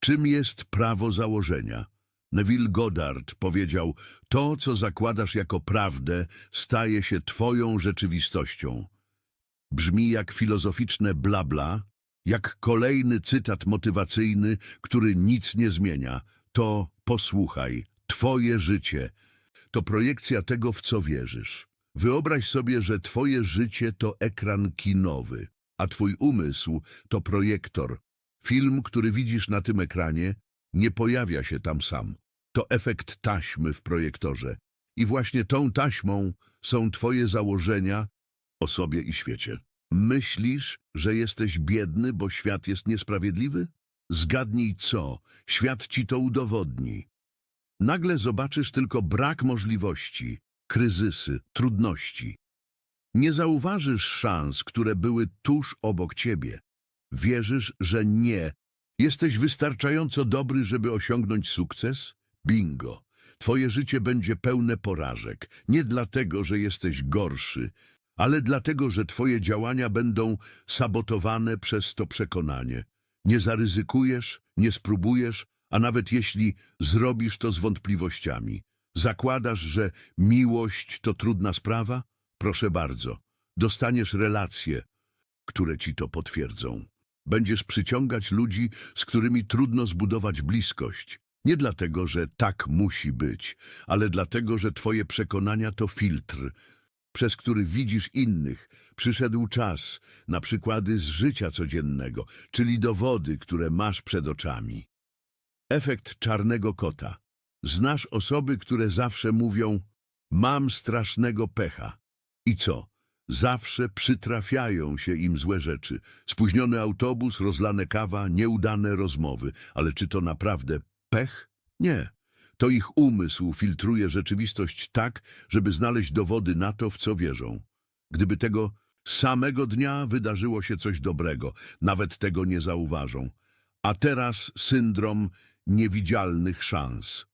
Czym jest prawo założenia? Neville Goddard powiedział, to, co zakładasz jako prawdę, staje się twoją rzeczywistością. Brzmi jak filozoficzne blabla, jak kolejny cytat motywacyjny, który nic nie zmienia. To posłuchaj, twoje życie to projekcja tego, w co wierzysz. Wyobraź sobie, że twoje życie to ekran kinowy, a twój umysł to projektor. Film, który widzisz na tym ekranie, nie pojawia się tam sam. To efekt taśmy w projektorze. I właśnie tą taśmą są twoje założenia o sobie i świecie. Myślisz, że jesteś biedny, bo świat jest niesprawiedliwy? Zgadnij co, świat ci to udowodni. Nagle zobaczysz tylko brak możliwości, kryzysy, trudności. Nie zauważysz szans, które były tuż obok ciebie. Wierzysz, że nie. Jesteś wystarczająco dobry, żeby osiągnąć sukces? Bingo. Twoje życie będzie pełne porażek. Nie dlatego, że jesteś gorszy, ale dlatego, że twoje działania będą sabotowane przez to przekonanie. Nie zaryzykujesz, nie spróbujesz, a nawet jeśli zrobisz to z wątpliwościami. Zakładasz, że miłość to trudna sprawa? Proszę bardzo, dostaniesz relacje, które ci to potwierdzą. Będziesz przyciągać ludzi, z którymi trudno zbudować bliskość. Nie dlatego, że tak musi być, ale dlatego, że twoje przekonania to filtr, przez który widzisz innych. Przyszedł czas na przykłady z życia codziennego, czyli dowody, które masz przed oczami. Efekt czarnego kota. Znasz osoby, które zawsze mówią mam strasznego pecha. I co? Zawsze przytrafiają się im złe rzeczy. Spóźniony autobus, rozlane kawa, nieudane rozmowy. Ale czy to naprawdę pech? Nie. To ich umysł filtruje rzeczywistość tak, żeby znaleźć dowody na to, w co wierzą. Gdyby tego samego dnia wydarzyło się coś dobrego, nawet tego nie zauważą. A teraz syndrom niewidzialnych szans.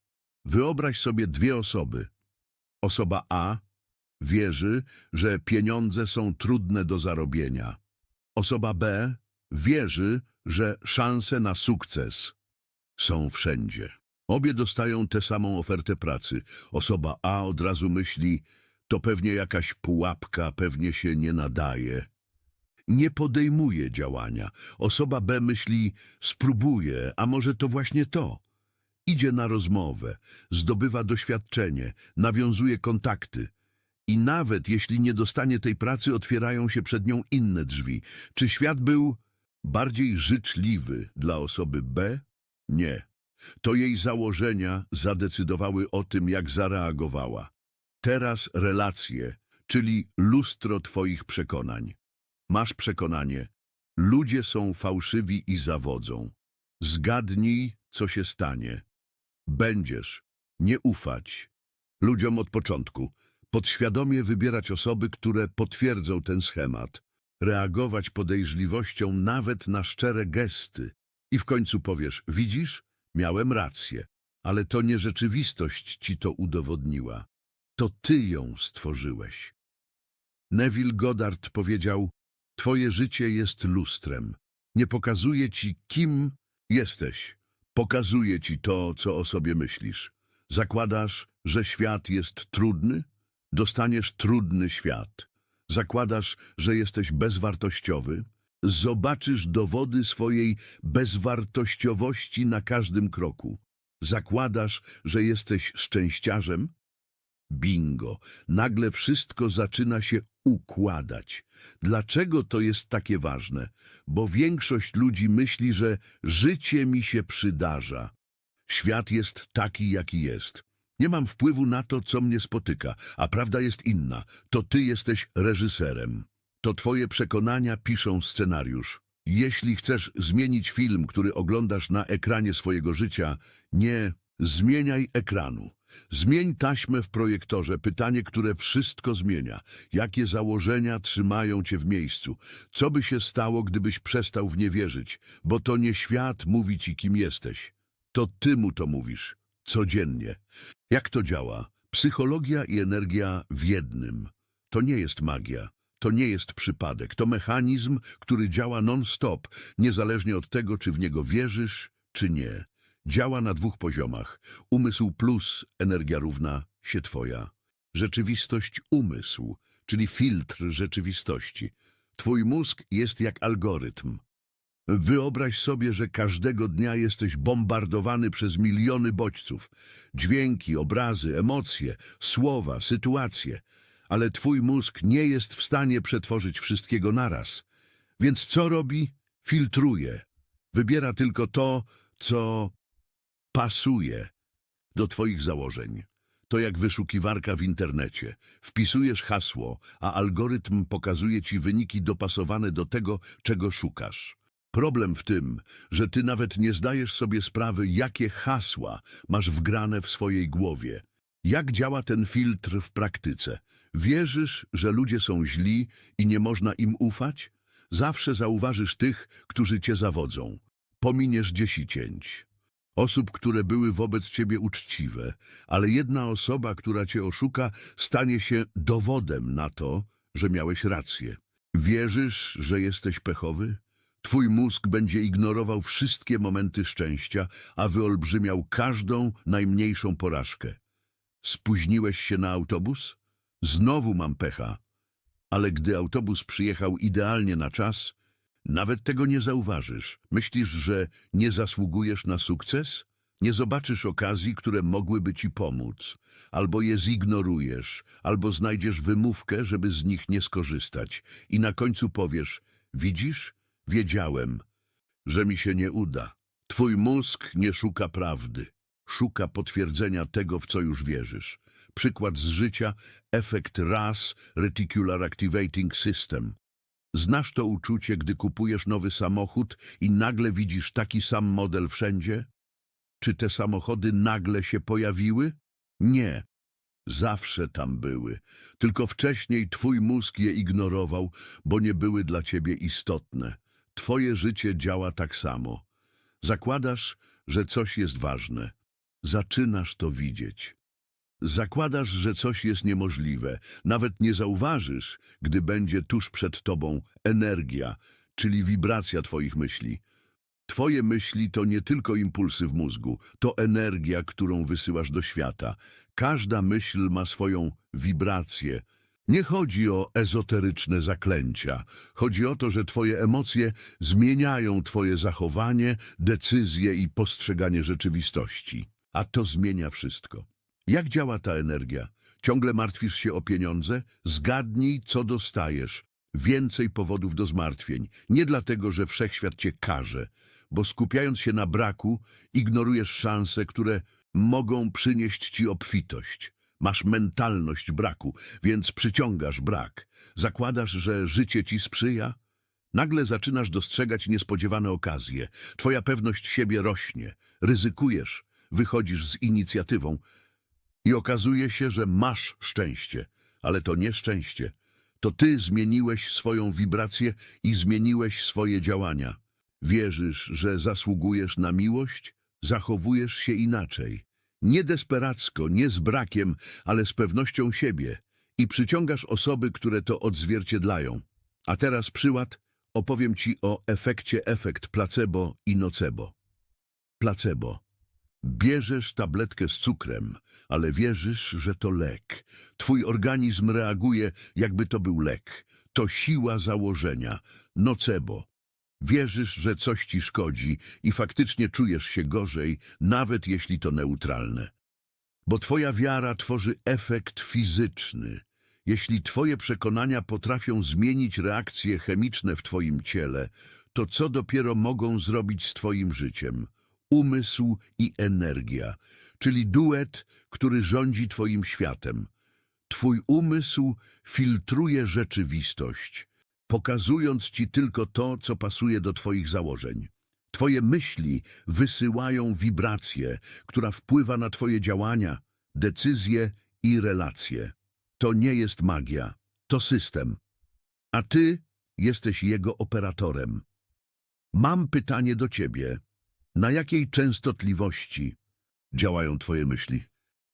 Wyobraź sobie dwie osoby. Osoba A wierzy, że pieniądze są trudne do zarobienia. Osoba B wierzy, że szanse na sukces są wszędzie. Obie dostają tę samą ofertę pracy. Osoba A od razu myśli, to pewnie jakaś pułapka, pewnie się nie nadaje. Nie podejmuje działania. Osoba B myśli, spróbuje, a może to właśnie to. Idzie na rozmowę, zdobywa doświadczenie, nawiązuje kontakty. I nawet jeśli nie dostanie tej pracy, otwierają się przed nią inne drzwi. Czy świat był bardziej życzliwy dla osoby B? Nie. To jej założenia zadecydowały o tym, jak zareagowała. Teraz relacje, czyli lustro twoich przekonań. Masz przekonanie, ludzie są fałszywi i zawodzą. Zgadnij, co się stanie. Będziesz nie ufać ludziom od początku, podświadomie wybierać osoby, które potwierdzą ten schemat, reagować podejrzliwością nawet na szczere gesty i w końcu powiesz, widzisz, miałem rację, ale to nie rzeczywistość ci to udowodniła. To ty ją stworzyłeś. Neville Goddard powiedział, twoje życie jest lustrem. Nie pokazuje ci, kim jesteś. Pokazuje ci to, co o sobie myślisz. Zakładasz, że świat jest trudny? Dostaniesz trudny świat. Zakładasz, że jesteś bezwartościowy? Zobaczysz dowody swojej bezwartościowości na każdym kroku. Zakładasz, że jesteś szczęściarzem? Bingo. Nagle wszystko zaczyna się układać. Dlaczego to jest takie ważne? Bo większość ludzi myśli, że życie mi się przydarza. Świat jest taki, jaki jest. Nie mam wpływu na to, co mnie spotyka, a prawda jest inna. To ty jesteś reżyserem. To twoje przekonania piszą scenariusz. Jeśli chcesz zmienić film, który oglądasz na ekranie swojego życia, nie zmieniaj ekranu. Zmień taśmę w projektorze. Pytanie, które wszystko zmienia. Jakie założenia trzymają cię w miejscu? Co by się stało, gdybyś przestał w nie wierzyć? Bo to nie świat mówi ci, kim jesteś. To ty mu to mówisz. Codziennie. Jak to działa? Psychologia i energia w jednym. To nie jest magia. To nie jest przypadek. To mechanizm, który działa non-stop, niezależnie od tego, czy w niego wierzysz, czy nie, działa na dwóch poziomach. Umysł plus energia równa się twoja. Rzeczywistość umysł, czyli filtr rzeczywistości. Twój mózg jest jak algorytm. Wyobraź sobie, że każdego dnia jesteś bombardowany przez miliony bodźców. Dźwięki, obrazy, emocje, słowa, sytuacje. Ale twój mózg nie jest w stanie przetworzyć wszystkiego naraz. Więc co robi? Filtruje. Wybiera tylko to, co pasuje do twoich założeń. To jak wyszukiwarka w internecie. Wpisujesz hasło, a algorytm pokazuje ci wyniki dopasowane do tego, czego szukasz. Problem w tym, że ty nawet nie zdajesz sobie sprawy, jakie hasła masz wgrane w swojej głowie. Jak działa ten filtr w praktyce? Wierzysz, że ludzie są źli i nie można im ufać? Zawsze zauważysz tych, którzy cię zawodzą. Pominiesz dziesięć. Osób, które były wobec ciebie uczciwe, ale jedna osoba, która cię oszuka, stanie się dowodem na to, że miałeś rację. Wierzysz, że jesteś pechowy? Twój mózg będzie ignorował wszystkie momenty szczęścia, a wyolbrzymiał każdą najmniejszą porażkę. Spóźniłeś się na autobus? Znowu mam pecha. Ale gdy autobus przyjechał idealnie na czas, nawet tego nie zauważysz. Myślisz, że nie zasługujesz na sukces? Nie zobaczysz okazji, które mogłyby ci pomóc. Albo je zignorujesz, albo znajdziesz wymówkę, żeby z nich nie skorzystać. I na końcu powiesz, widzisz, wiedziałem, że mi się nie uda. Twój mózg nie szuka prawdy. Szuka potwierdzenia tego, w co już wierzysz. Przykład z życia, efekt RAS, Reticular Activating System. Znasz to uczucie, gdy kupujesz nowy samochód i nagle widzisz taki sam model wszędzie? Czy te samochody nagle się pojawiły? Nie. Zawsze tam były. Tylko wcześniej twój mózg je ignorował, bo nie były dla ciebie istotne. Twoje życie działa tak samo. Zakładasz, że coś jest ważne. Zaczynasz to widzieć. Zakładasz, że coś jest niemożliwe. Nawet nie zauważysz, gdy będzie tuż przed tobą energia, czyli wibracja twoich myśli. Twoje myśli to nie tylko impulsy w mózgu, to energia, którą wysyłasz do świata. Każda myśl ma swoją wibrację. Nie chodzi o ezoteryczne zaklęcia. Chodzi o to, że twoje emocje zmieniają twoje zachowanie, decyzje i postrzeganie rzeczywistości. A to zmienia wszystko. Jak działa ta energia? Ciągle martwisz się o pieniądze? Zgadnij, co dostajesz. Więcej powodów do zmartwień. Nie dlatego, że wszechświat cię karze, bo skupiając się na braku, ignorujesz szanse, które mogą przynieść ci obfitość. Masz mentalność braku, więc przyciągasz brak. Zakładasz, że życie ci sprzyja? Nagle zaczynasz dostrzegać niespodziewane okazje. Twoja pewność siebie rośnie. Ryzykujesz, wychodzisz z inicjatywą i okazuje się, że masz szczęście. Ale to nie szczęście. To ty zmieniłeś swoją wibrację i zmieniłeś swoje działania. Wierzysz, że zasługujesz na miłość? Zachowujesz się inaczej. Nie desperacko, nie z brakiem, ale z pewnością siebie. I przyciągasz osoby, które to odzwierciedlają. A teraz przykład, opowiem ci o efekcie efekt placebo i nocebo. Placebo. Bierzesz tabletkę z cukrem, ale wierzysz, że to lek. Twój organizm reaguje, jakby to był lek. To siła założenia. Nocebo. Wierzysz, że coś ci szkodzi i faktycznie czujesz się gorzej, nawet jeśli to neutralne. Bo twoja wiara tworzy efekt fizyczny. Jeśli twoje przekonania potrafią zmienić reakcje chemiczne w twoim ciele, to co dopiero mogą zrobić z twoim życiem? Umysł i energia, czyli duet, który rządzi twoim światem. Twój umysł filtruje rzeczywistość, pokazując ci tylko to, co pasuje do twoich założeń. Twoje myśli wysyłają wibrację, która wpływa na twoje działania, decyzje i relacje. To nie jest magia, to system. A ty jesteś jego operatorem. Mam pytanie do ciebie. Na jakiej częstotliwości działają twoje myśli?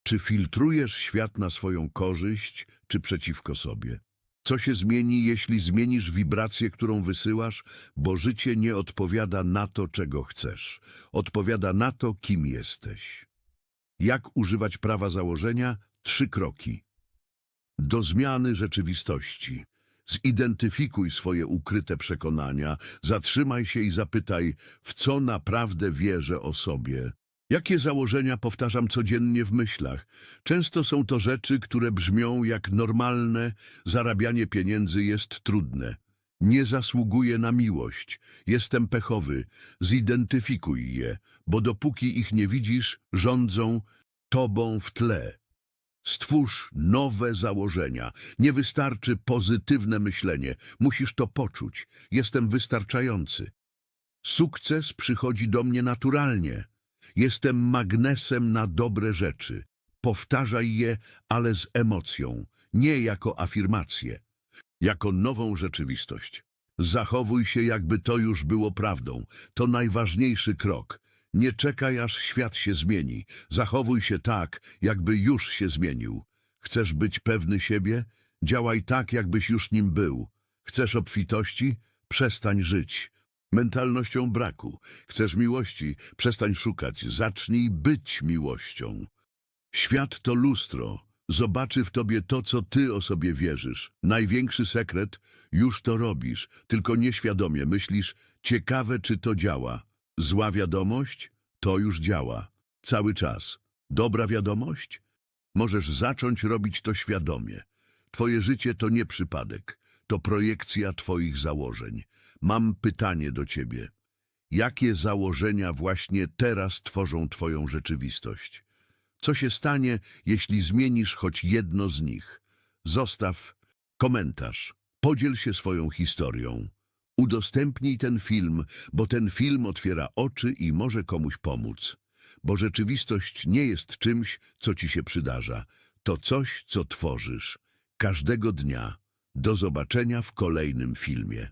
Czy filtrujesz świat na swoją korzyść, czy przeciwko sobie? Co się zmieni, jeśli zmienisz wibrację, którą wysyłasz? Bo życie nie odpowiada na to, czego chcesz. Odpowiada na to, kim jesteś. Jak używać prawa założenia? Trzy kroki. Do zmiany rzeczywistości. Zidentyfikuj swoje ukryte przekonania, zatrzymaj się i zapytaj, w co naprawdę wierzę o sobie. Jakie założenia powtarzam codziennie w myślach? Często są to rzeczy, które brzmią jak normalne, zarabianie pieniędzy jest trudne. Nie zasługuję na miłość, jestem pechowy, zidentyfikuj je, bo dopóki ich nie widzisz, rządzą tobą w tle. Stwórz nowe założenia. Nie wystarczy pozytywne myślenie. Musisz to poczuć. Jestem wystarczający. Sukces przychodzi do mnie naturalnie. Jestem magnesem na dobre rzeczy. Powtarzaj je, ale z emocją, nie jako afirmację, jako nową rzeczywistość. Zachowuj się, jakby to już było prawdą. To najważniejszy krok. Nie czekaj, aż świat się zmieni. Zachowuj się tak, jakby już się zmienił. Chcesz być pewny siebie? Działaj tak, jakbyś już nim był. Chcesz obfitości? Przestań żyć. Mentalnością braku. Chcesz miłości? Przestań szukać. Zacznij być miłością. Świat to lustro. Zobaczy w tobie to, co ty o sobie wierzysz. Największy sekret, już to robisz, tylko nieświadomie myślisz, ciekawe czy to działa. Zła wiadomość, to już działa. Cały czas. Dobra wiadomość? Możesz zacząć robić to świadomie. Twoje życie to nie przypadek, to projekcja twoich założeń. Mam pytanie do ciebie. Jakie założenia właśnie teraz tworzą twoją rzeczywistość? Co się stanie, jeśli zmienisz choć jedno z nich? Zostaw komentarz. Podziel się swoją historią. Udostępnij ten film, bo ten film otwiera oczy i może komuś pomóc. Bo rzeczywistość nie jest czymś, co ci się przydarza. To coś, co tworzysz. Każdego dnia. Do zobaczenia w kolejnym filmie.